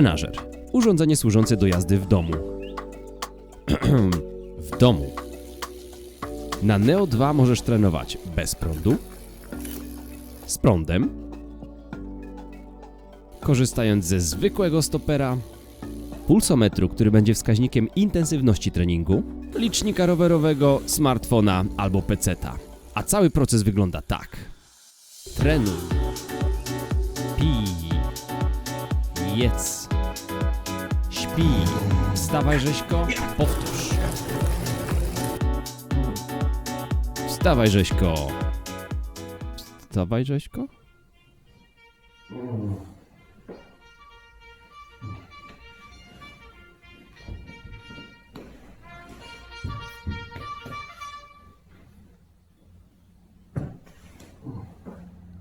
Trenażer. Urządzenie służące do jazdy w domu. w domu. Na Neo 2 możesz trenować bez prądu, z prądem, korzystając ze zwykłego stopera, pulsometru, który będzie wskaźnikiem intensywności treningu, licznika rowerowego, smartfona albo peceta. A cały proces wygląda tak. Trenuj. Pij. Jedz. Śpi. Wstawaj Rzeźko, powtórz. Wstawaj Rzeźko. Wstawaj Rzeźko.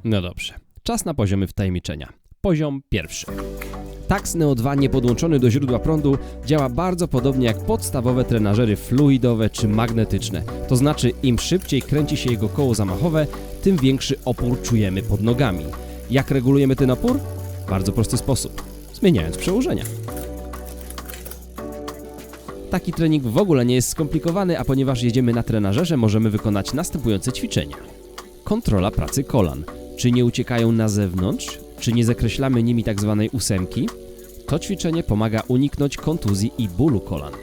No dobrze. Czas na poziomy wtajemniczenia. Poziom pierwszy. Tax Neo 2 niepodłączony do źródła prądu działa bardzo podobnie jak podstawowe trenażery fluidowe czy magnetyczne. To znaczy im szybciej kręci się jego koło zamachowe, tym większy opór czujemy pod nogami. Jak regulujemy ten opór? Bardzo prosty sposób. Zmieniając przełożenia. Taki trening w ogóle nie jest skomplikowany, a ponieważ jedziemy na trenażerze, możemy wykonać następujące ćwiczenia. Kontrola pracy kolan. Czy nie uciekają na zewnątrz? Czy nie zakreślamy nimi tak zwanej ósemki? To ćwiczenie pomaga uniknąć kontuzji i bólu kolan.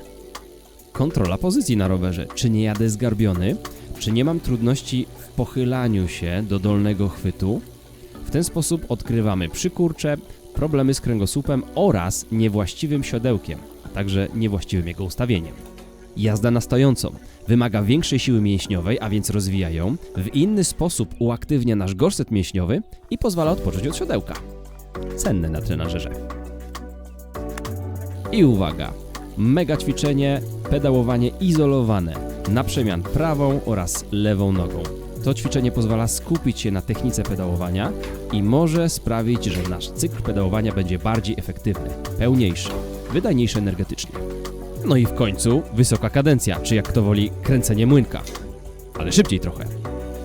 Kontrola pozycji na rowerze. Czy nie jadę zgarbiony? Czy nie mam trudności w pochylaniu się do dolnego chwytu? W ten sposób odkrywamy przykurcze, problemy z kręgosłupem oraz niewłaściwym siodełkiem, a także niewłaściwym jego ustawieniem. Jazda na stojącą wymaga większej siły mięśniowej, a więc rozwija ją, w inny sposób uaktywnia nasz gorset mięśniowy i pozwala odpocząć od siodełka. Cenne na trenażerze. I uwaga! Mega ćwiczenie, pedałowanie izolowane, na przemian prawą oraz lewą nogą. To ćwiczenie pozwala skupić się na technice pedałowania i może sprawić, że nasz cykl pedałowania będzie bardziej efektywny, pełniejszy, wydajniejszy energetycznie. No i w końcu wysoka kadencja, czy jak kto woli kręcenie młynka. Ale szybciej trochę.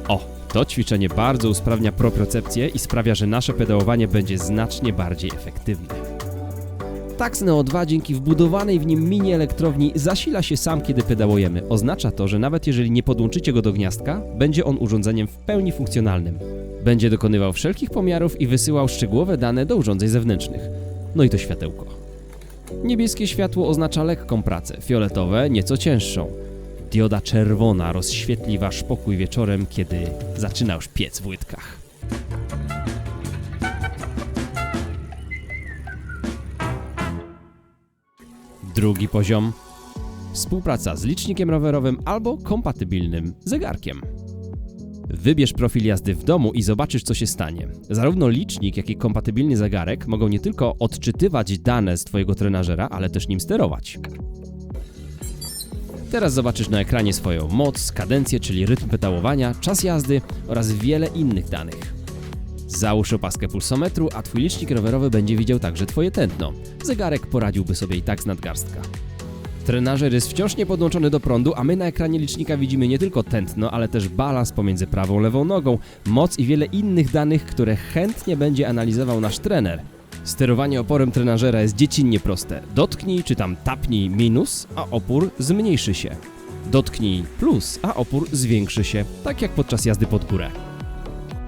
O, to ćwiczenie bardzo usprawnia propriocepcję i sprawia, że nasze pedałowanie będzie znacznie bardziej efektywne. Tax Neo 2 dzięki wbudowanej w nim mini elektrowni zasila się sam, kiedy pedałujemy. Oznacza to, że nawet jeżeli nie podłączycie go do gniazdka, będzie on urządzeniem w pełni funkcjonalnym. Będzie dokonywał wszelkich pomiarów i wysyłał szczegółowe dane do urządzeń zewnętrznych. No i to światełko. Niebieskie światło oznacza lekką pracę, fioletowe nieco cięższą. Dioda czerwona rozświetli wasz pokój wieczorem, kiedy zaczyna już piec w łydkach. Drugi poziom. Współpraca z licznikiem rowerowym albo kompatybilnym zegarkiem. Wybierz profil jazdy w domu i zobaczysz, co się stanie. Zarówno licznik, jak i kompatybilny zegarek mogą nie tylko odczytywać dane z Twojego trenażera, ale też nim sterować. Teraz zobaczysz na ekranie swoją moc, kadencję, czyli rytm pedałowania, czas jazdy oraz wiele innych danych. Załóż opaskę pulsometru, a Twój licznik rowerowy będzie widział także Twoje tętno. Zegarek poradziłby sobie i tak z nadgarstka. Trenażer jest wciąż nie podłączony do prądu, a my na ekranie licznika widzimy nie tylko tętno, ale też balans pomiędzy prawą lewą nogą, moc i wiele innych danych, które chętnie będzie analizował nasz trener. Sterowanie oporem trenażera jest dziecinnie proste. Dotknij czy tam tapnij minus, a opór zmniejszy się. Dotknij plus, a opór zwiększy się, tak jak podczas jazdy pod górę.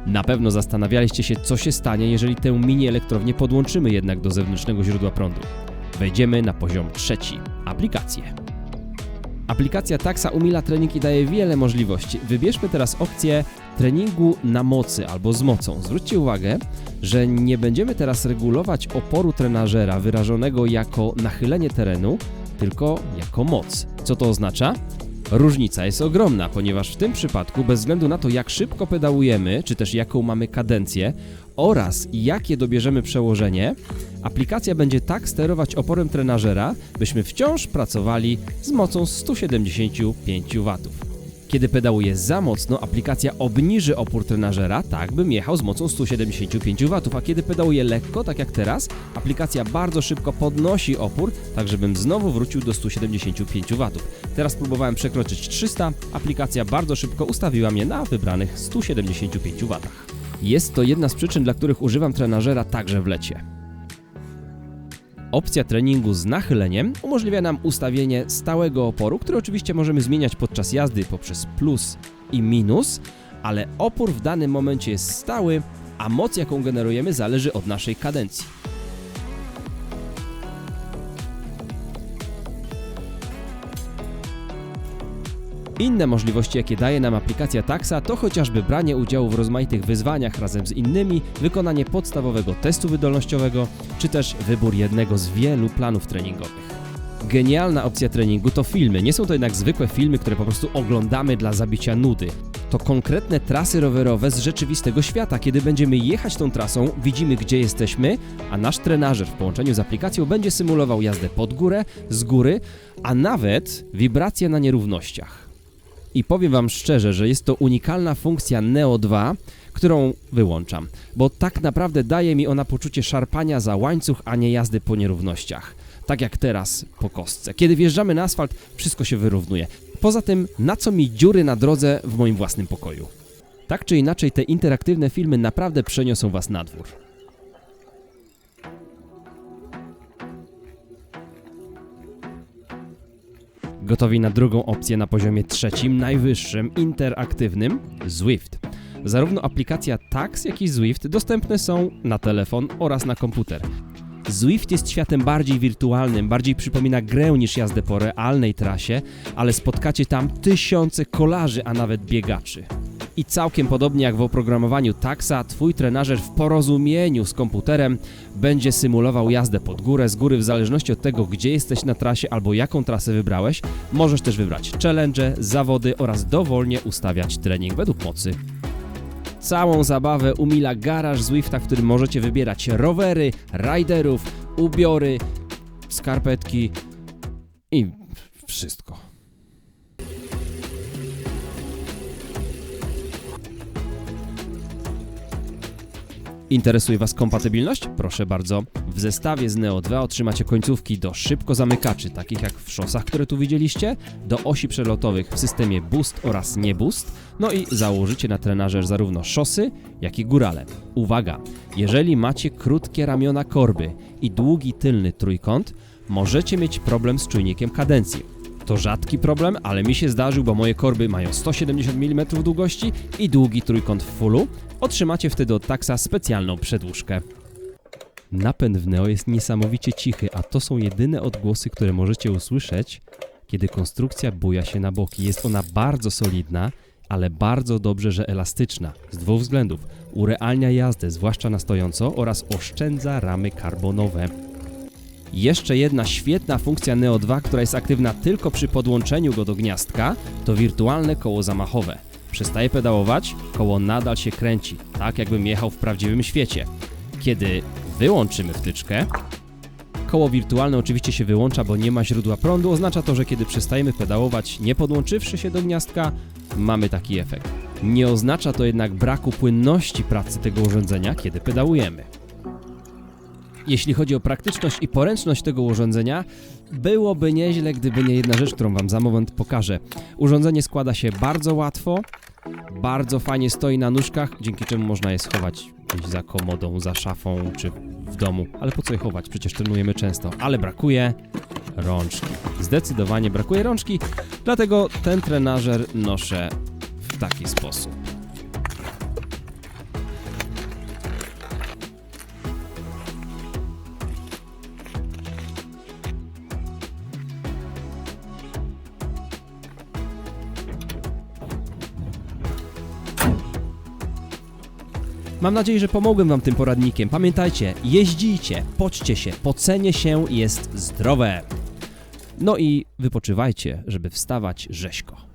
Na pewno zastanawialiście się, co się stanie, jeżeli tę mini elektrownię podłączymy jednak do zewnętrznego źródła prądu. Wejdziemy na poziom trzeci aplikacje. Aplikacja Taxa umila trening i daje wiele możliwości. Wybierzmy teraz opcję treningu na mocy albo z mocą. Zwróćcie uwagę, że nie będziemy teraz regulować oporu trenażera wyrażonego jako nachylenie terenu, tylko jako moc. Co to oznacza? Różnica jest ogromna, ponieważ w tym przypadku, bez względu na to, jak szybko pedałujemy, czy też jaką mamy kadencję oraz jakie dobierzemy przełożenie, aplikacja będzie tak sterować oporem trenażera, byśmy wciąż pracowali z mocą 175 W. Kiedy pedałuję za mocno, aplikacja obniży opór trenażera, tak bym jechał z mocą 175 W, a kiedy pedałuję lekko, tak jak teraz, aplikacja bardzo szybko podnosi opór, tak żebym znowu wrócił do 175 W. Teraz próbowałem przekroczyć 300, aplikacja bardzo szybko ustawiła mnie na wybranych 175 W. Jest to jedna z przyczyn, dla których używam trenażera także w lecie. Opcja treningu z nachyleniem umożliwia nam ustawienie stałego oporu, który oczywiście możemy zmieniać podczas jazdy poprzez plus i minus, ale opór w danym momencie jest stały, a moc jaką generujemy zależy od naszej kadencji. Inne możliwości, jakie daje nam aplikacja Taxa, to chociażby branie udziału w rozmaitych wyzwaniach razem z innymi, wykonanie podstawowego testu wydolnościowego, czy też wybór jednego z wielu planów treningowych. Genialna opcja treningu to filmy. Nie są to jednak zwykłe filmy, które po prostu oglądamy dla zabicia nudy. To konkretne trasy rowerowe z rzeczywistego świata. Kiedy będziemy jechać tą trasą, widzimy gdzie jesteśmy, a nasz trenażer w połączeniu z aplikacją będzie symulował jazdę pod górę, z góry, a nawet wibracje na nierównościach. I powiem Wam szczerze, że jest to unikalna funkcja Neo 2, którą wyłączam, bo tak naprawdę daje mi ona poczucie szarpania za łańcuch, a nie jazdy po nierównościach. Tak jak teraz po kostce. Kiedy wjeżdżamy na asfalt, wszystko się wyrównuje. Poza tym, na co mi dziury na drodze w moim własnym pokoju? Tak czy inaczej, te interaktywne filmy naprawdę przeniosą Was na dwór. Gotowi na drugą opcję na poziomie trzecim, najwyższym, interaktywnym Zwift. Zarówno aplikacja Tax, jak i Zwift dostępne są na telefon oraz na komputer. Zwift jest światem bardziej wirtualnym, bardziej przypomina grę niż jazdę po realnej trasie, ale spotkacie tam tysiące kolarzy, a nawet biegaczy. I całkiem podobnie jak w oprogramowaniu Taxa, twój trenażer w porozumieniu z komputerem będzie symulował jazdę pod górę, z góry w zależności od tego, gdzie jesteś na trasie albo jaką trasę wybrałeś. Możesz też wybrać challenge, zawody oraz dowolnie ustawiać trening według mocy. Całą zabawę umila garaż Zwifta, w którym możecie wybierać rowery, riderów, ubiory, skarpetki i wszystko. Interesuje Was kompatybilność? Proszę bardzo. W zestawie z Neo 2 otrzymacie końcówki do szybko zamykaczy, takich jak w szosach, które tu widzieliście, do osi przelotowych w systemie Boost oraz nie Boost, no i założycie na trenażer zarówno szosy, jak i górale. Uwaga! Jeżeli macie krótkie ramiona korby i długi tylny trójkąt, możecie mieć problem z czujnikiem kadencji. To rzadki problem, ale mi się zdarzył, bo moje korby mają 170 mm długości i długi trójkąt w fullu. Otrzymacie wtedy od Taxa specjalną przedłużkę. Napęd w Neo jest niesamowicie cichy, a to są jedyne odgłosy, które możecie usłyszeć, kiedy konstrukcja buja się na boki. Jest ona bardzo solidna, ale bardzo dobrze, że elastyczna. Z dwóch względów. Urealnia jazdę, zwłaszcza na stojąco, oraz oszczędza ramy karbonowe. Jeszcze jedna świetna funkcja Neo 2, która jest aktywna tylko przy podłączeniu go do gniazdka, to wirtualne koło zamachowe. Przestaje pedałować, koło nadal się kręci, tak jakbym jechał w prawdziwym świecie. Kiedy wyłączymy wtyczkę, koło wirtualne oczywiście się wyłącza, bo nie ma źródła prądu. Oznacza to, że kiedy przestajemy pedałować, nie podłączywszy się do gniazdka, mamy taki efekt. Nie oznacza to jednak braku płynności pracy tego urządzenia, kiedy pedałujemy. Jeśli chodzi o praktyczność i poręczność tego urządzenia, byłoby nieźle, gdyby nie jedna rzecz, którą Wam za moment pokażę. Urządzenie składa się bardzo łatwo, bardzo fajnie stoi na nóżkach, dzięki czemu można je schować gdzieś za komodą, za szafą czy w domu. Ale po co je chować? Przecież trenujemy często. Ale brakuje rączki. Zdecydowanie brakuje rączki, dlatego ten trenażer noszę w taki sposób. Mam nadzieję, że pomogłem Wam tym poradnikiem. Pamiętajcie, jeździcie, poczcie się, po cenie się jest zdrowe. No i wypoczywajcie, żeby wstawać rzeźko.